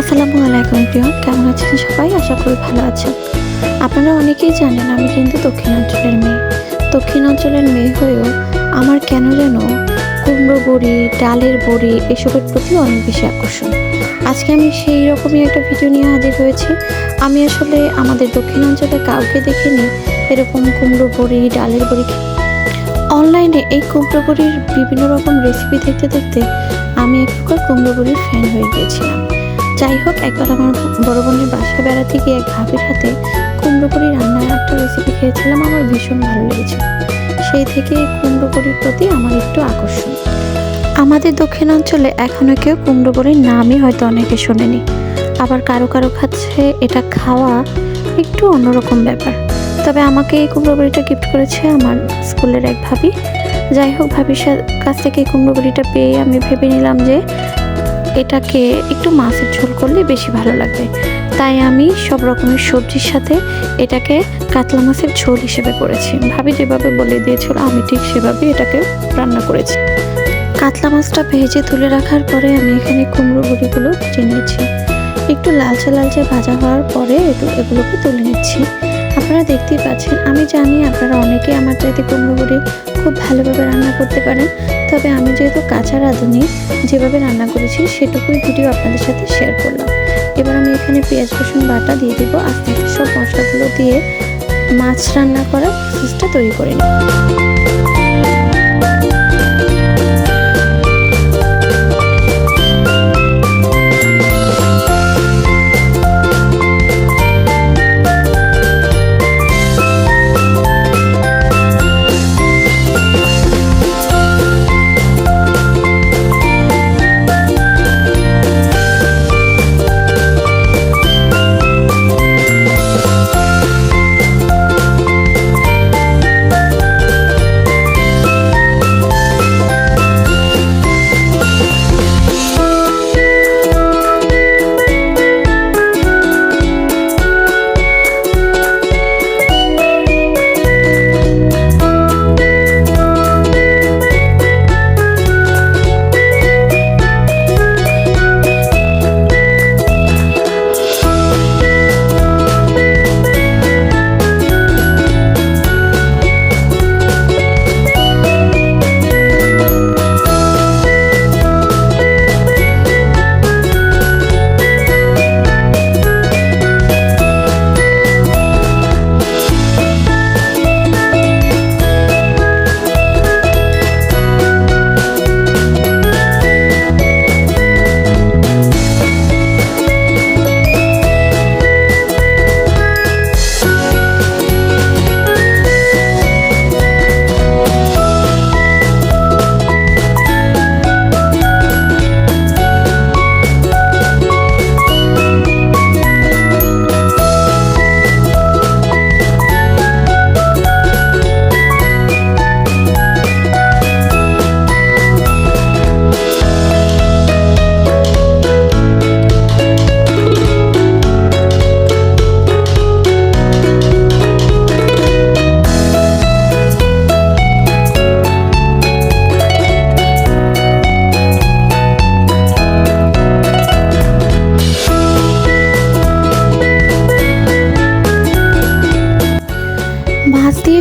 আসসালামু আলাইকুম প্রিয়, কেমন আছেন সবাই? আশা করি ভালো আছেন। আপনারা অনেকেই জানেন আমি কিন্তু দক্ষিণাঞ্চলের মেয়ে। দক্ষিণাঞ্চলের মেয়ে হয়েও আমার কেন যেন কুমড়ো বড়ি, ডালের বড়ি এসবের প্রতি অনেক বেশি আকর্ষণ। আজকে আমি সেই রকমই একটা ভিডিও নিয়ে হাজির হয়েছি। আমি আসলে আমাদের দক্ষিণাঞ্চলে কাউকে দেখিনি এরকম কুমড়ো বড়ি, ডালের বড়ি। অনলাইনে এই কুমড়ো বড়ির বিভিন্ন রকম রেসিপি দেখতে দেখতে আমি এক প্রকার কুমড়ো বড়ির ফ্যান হয়ে গিয়েছিলাম। যাই হোক একবার আমার বড় বোনের বাসায় বেড়াতে গিয়ে এক ভাবির হাতে কুমড়ো বড়ি রান্নার একটা রেসিপি খেয়েছিলাম। আমার ভীষণ ভালো লেগেছিল সেই থেকে কুমড়ো বড়ির প্রতি আমার একটু আকর্ষণ। আমাদের দক্ষিণাঞ্চলে এখনও কেউ কুমড়ো বড়ির নামই হয়তো অনেকে শোনেনি। আবার কারও কারও কাছে এটা খাওয়া একটু অন্যরকম ব্যাপার। তবে আমাকে এই কুমড়ো বড়িটা গিফট করেছে আমার স্কুলের এক ভাবি। যাই হোক, ভাবির কাছ থেকে কুমড়ো বড়িটা পেয়ে আমি ভেবে নিলাম যে এটাকে একটু মাছের ঝোল করলে বেশি ভালো লাগবে। তাই আমি সব রকমের সবজির সাথে এটাকে কাতলা মাছের ঝোল হিসেবে করেছি। ভাবি যেভাবে বলে দিয়েছিল, আমি ঠিক সেভাবে এটাকে রান্না করেছি। কাতলা মাছটা ভেজে তুলে রাখার পরে আমি এখানে কুমড়ো বড়িগুলো ভেজে নিয়েছি একটু লালচে লালচে ভাজা হওয়ার পরে এগুলোকে তুলে নিচ্ছি। আপনারা দেখতেই পাচ্ছেন, আমি জানি আপনারা অনেকে আমার চাইতে কুমড়ো বড়ি খুব ভালোভাবে রান্না করতে পারেন, তবে আমি যেহেতু কাঁচা রাঁধুনি, যেভাবে রান্না করেছি সেটুকুই ভিডিও আপনাদের সাথে শেয়ার করলাম। এবার আমি এখানে পেঁয়াজ, রসুন, বাটা দিয়ে দেবো আস্তে আস্তে সব মশলাগুলো দিয়ে মাছ রান্না করার প্রসেসটা তৈরি করে নিই।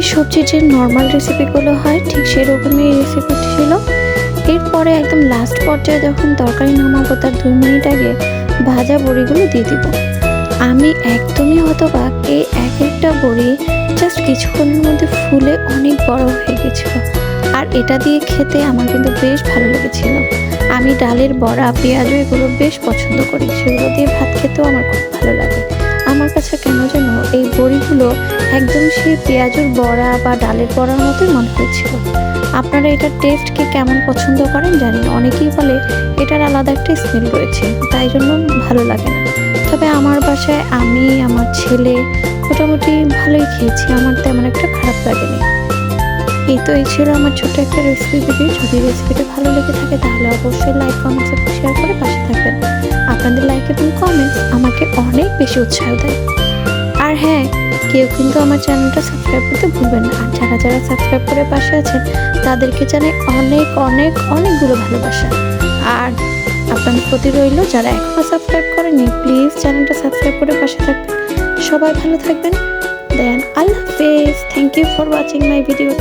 সবজির যে নর্মাল রেসিপিগুলো হয়, ঠিক সেরকমই এই রেসিপিটি ছিল। এরপরে একদম লাস্ট পর্যায়ে যখন তরকারি নামাবো, তার দুই মিনিট আগে ভাজা বড়িগুলো দিয়ে দিব। আমি একদমই হতবাক, এই এক একটা বড়ি জাস্ট কিছুক্ষণের মধ্যে ফুলে অনেক বড় হয়ে গেছিল। আর এটা দিয়ে খেতে আমার কিন্তু বেশ ভালো লেগেছিল। আমি ডালের বড়া, পেঁয়াজও এগুলো বেশ পছন্দ করি। সেগুলো দিয়ে ভাত খেতেও আমার খুব ভালো লাগে। আমার কাছে কেন যেন এই বড়িগুলো সেই পেঁয়াজের বড়া বা ডালের বড়ার মতোই মনে হয়েছিল। আপনারা এটার টেস্ট কি কেমন পছন্দ করেন জানি অনেকেই বলে এটার আলাদা একটা স্মেল রয়েছে, তাই জন্য ভালো লাগে না। তবে আমার বাসায় আমি, আমার ছেলে মোটামুটি ভালোই খেয়েছি, আমার তেমন একটা খারাপ লাগেনি। এই তো, এই ছিল আমার ছোট্ট একটা রেসিপি ভিডিও যদি রেসিপিটা ভালো লেগে থাকে, তাহলে অবশ্যই লাইক কমেন্টস শেয়ার করে পাশে থাকবেন। আপনাদের লাইক এবং কমেন্টস আমাকে অনেক বেশি উৎসাহ দেয়। আর হ্যাঁ কেউ কিন্তু আমার চ্যানেলটা সাবস্ক্রাইব করতে ভুলবেন না। আর যারা যারা সাবস্ক্রাইব করে পাশে আছেন, তাদেরকে জানাই অনেক অনেক, অনেকগুলো ভালোবাসা। আর আপনাদের প্রতি রইল যারা এখনও সাবস্ক্রাইব করেনি প্লিজ চ্যানেলটা সাবস্ক্রাইব করে পাশে থাকবেন। সবাই ভালো থাকবেন। দেন আল্লাহ হাফেজ। Thank you for watching my video